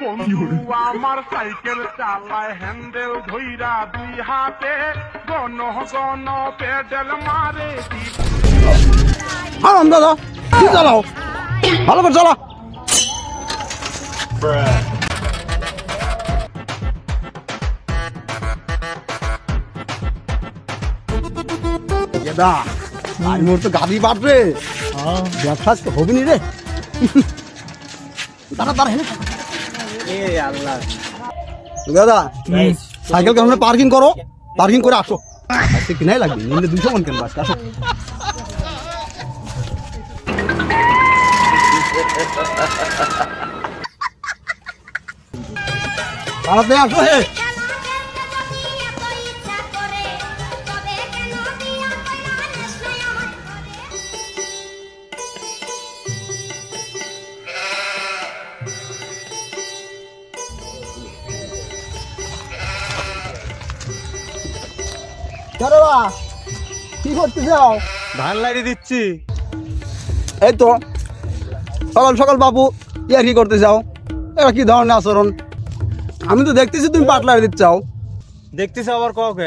বন্ধু আমার সাইকেল চালায় হ্যান্ডেল ধইরা দুই হাতে গণ গণ পেডেল মারে আরাম দাদা কি চালাও ভালো করে চালা দাদা মোর তো গাড়ি বাড়বে ব্যবসা হবে নি রে। দাঁড়া দাঁড়া হেলে দাদা সাইকেল কেমন পার্কিং করো? পার্কিং করে আসো। আজকে কিনাই লাগবে নিলে দুশো মন কেন আজকে আসো। তাড়াতাড়ি আসো হে। কেন বা। কি করতে যাও ধান লাইড়ি দিচ্ছি। এই তো। সকাল সকাল বাবু ইয়ার কি করতে এবার কি ধরনের আচরণ? আমি তো দেখতেছি তুমি পাটলার দিতে চাও দেখতেছ আবার কক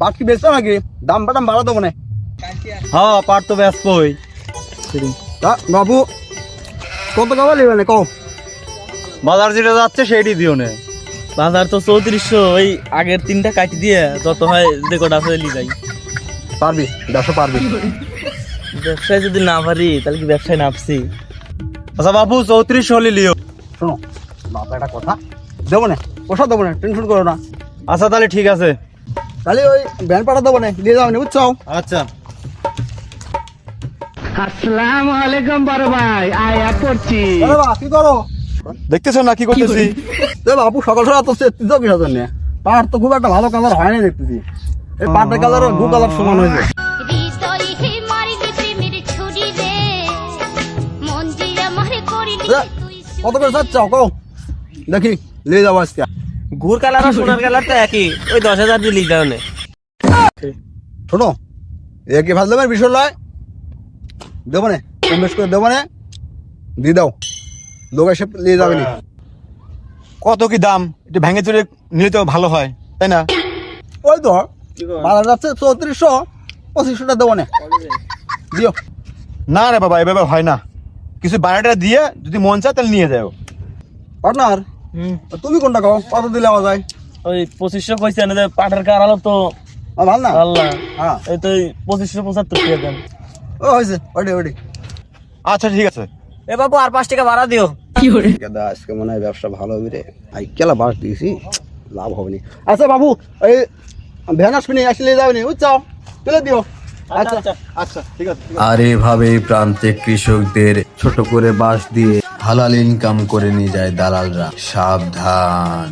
পাট কি বেচছো নাকি? দাম বাদাম বাড়া দেবো না। হ্যাঁ পাট তো ব্যস্তই তা বাবু কত টাকা নেবে না? কও। বাজার যেটা যাচ্ছে সেইটি দিও নে। বাজার তো চৌত্রিশশো ওই আগের তিনটা কাটি দিয়ে যত হয় ফেলি যাই। পারবি ব্যবসা পারবি। ব্যবসায় যদি না পারি তাহলে কি ব্যবসায় নামছি? আচ্ছা বাবু চৌত্রিশ হলে লিও। শোনো বাবা একটা কথা। দেবো না দেবো না টেনশন করো না। আচ্ছা তাহলে ঠিক আছে। তাহলে ওই ভ্যান পাঠা দেবো না নিয়ে যাও না বুঝছ? আচ্ছা। আরে বা, কি করো? দেখতেছ না কি করতেছি? এ বাবু সকাল সকাল তো চেষ্টিত কিসের জন্য? পাট তো খুব একটা ভালো কালার হয় না দেখতেছি। এই পাটের কালার গু কালার সমান হয়েছে। কত করে যাচ্ছ কও। দেখি নিয়ে যাব আজকে। ঘুর কালার আর সোনার কালার তো একই। ওই দশ হাজার দিয়ে লিখ দাও শোনো একে ভালো দেবেন বিষয় লয়? দেবো না কম বেশ করে দেবো না। দিয়ে দাও। লোক এসে নিয়ে যাবে নি। কত কি দাম? একটু ভেঙে চুরে নিলে তো ভালো হয় তাই না? ওই তো বাজার যাচ্ছে চৌত্রিশশো পঁচিশশোটা দেবো না। দিও। না রে বাবা এভাবে হয় না। কিছু বাড়াটা দিয়ে যদি মন চায় তাহলে নিয়ে যাও। পার্টনার তুমি কোনটা কও কত দিলে আওয়া যায়? ওই পঁচিশশো কইছে না যে পাটের কারালো তো। ভালো না? আল্লাহ। হ্যাঁ। এই তো পঁচিশশো পঁচাত্তর টাকা দেন। ও হয়েছে। ওটি ওটি আচ্ছা ঠিক আছে। এ বাবু আর পাঁচ টাকা ভাড়া দিও। দাদা আজকে মনে হয় ব্যবসা ভালো হবে রে। আই কেলা বাস দিয়েছি লাভ হবে না। আচ্ছা বাবু এই ভ্যান আসবে নি আসলে যাবে নি বুঝছ? তুলে দিও। আচ্ছা আচ্ছা। আচ্ছা। ঠিক আছে আর এভাবে প্রান্তিক কৃষকদের ছোট করে বাস দিয়ে হালাল ইনকাম করে নিয়ে যায় দালালরা। সাবধান।